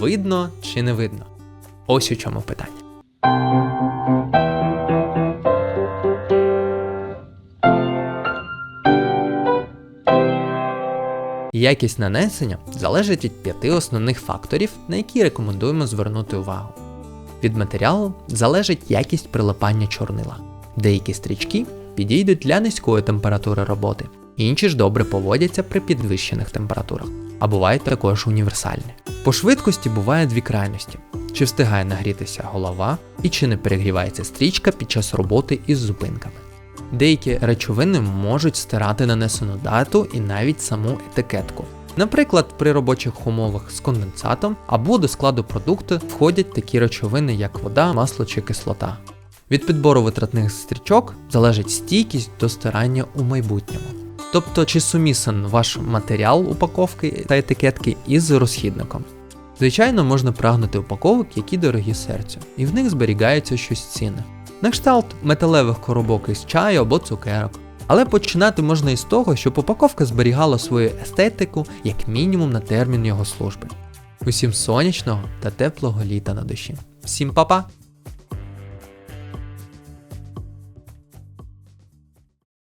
видно чи не видно? Ось у чому питання. Якість нанесення залежить від п'яти основних факторів, на які рекомендуємо звернути увагу. Від матеріалу залежить якість прилипання чорнила. Деякі стрічки підійдуть для низької температури роботи, інші ж добре поводяться при підвищених температурах, а бувають також універсальні. По швидкості буває дві крайності: чи встигає нагрітися голова і чи не перегрівається стрічка під час роботи із зупинками. Деякі речовини можуть стирати нанесену дату і навіть саму етикетку. Наприклад, при робочих умовах з конденсатом або до складу продукту входять такі речовини, як вода, масло чи кислота. Від підбору витратних стрічок залежить стійкість до стирання у майбутньому. Тобто, чи сумісен ваш матеріал упаковки та етикетки із розхідником. Звичайно, можна прагнути упаковок, які дорогі серцю, і в них зберігаються щось цінне. На кшталт металевих коробок із чаю або цукерок. Але починати можна із того, щоб упаковка зберігала свою естетику як мінімум на термін його служби. Усім сонячного та теплого літа на душі. Всім па-па!